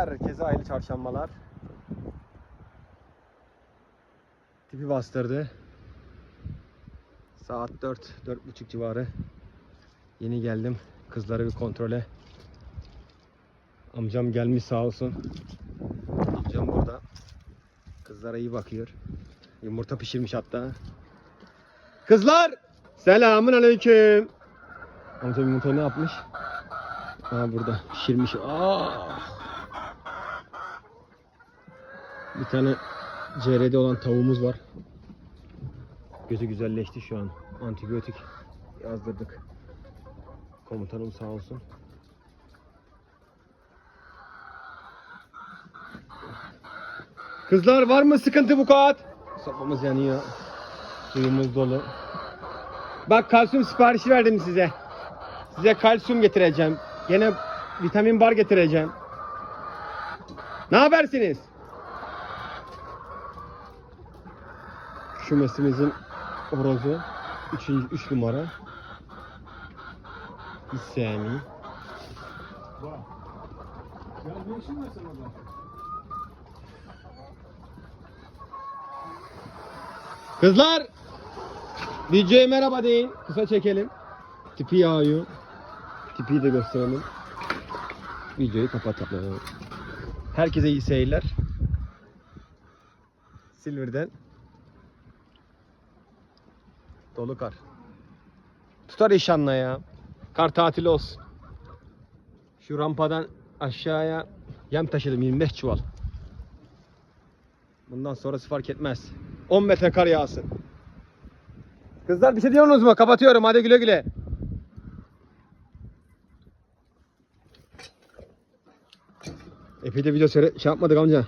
Herkese hayırlı çarşambalar. Tipi bastırdı. Saat 4, 4.30 civarı. Yeni geldim. Kızları bir kontrole. Amcam gelmiş sağ olsun. Amcam burada. Kızlara iyi bakıyor. Yumurta pişirmiş hatta. Kızlar! Selamun aleyküm. Amcam yumurtayı ne yapmış? Ha burada pişirmiş. Aa! Bir tane CR'de olan tavuğumuz var. Gözü güzelleşti şu an. Antibiyotik yazdırdık. Komutanım sağ olsun. Kızlar var mı sıkıntı bu kat? Sopamız yanıyor. Suyumuz dolu. Bak kalsiyum siparişi verdim size. Size kalsiyum getireceğim. Gene vitamin bar getireceğim. Ne habersiniz? Şu mesimizin horozu 3. 3 numara. İsemi. Kızlar! Videoya merhaba deyin. Kısa çekelim. Tipi yağıyor. Tipi de gösterelim. Videoyu kapatalım. Herkese iyi seyirler. Silver'den dolu kar. Tutar inşallah ya. Kar tatili olsun. Şu rampadan aşağıya yem taşıdım 25 çuval. Bundan sonrası fark etmez. 10 metre kar yağsın. Kızlar bir şey diyorsunuz mu? Kapatıyorum. Hadi güle güle. Epey de video şey yapmadık amca.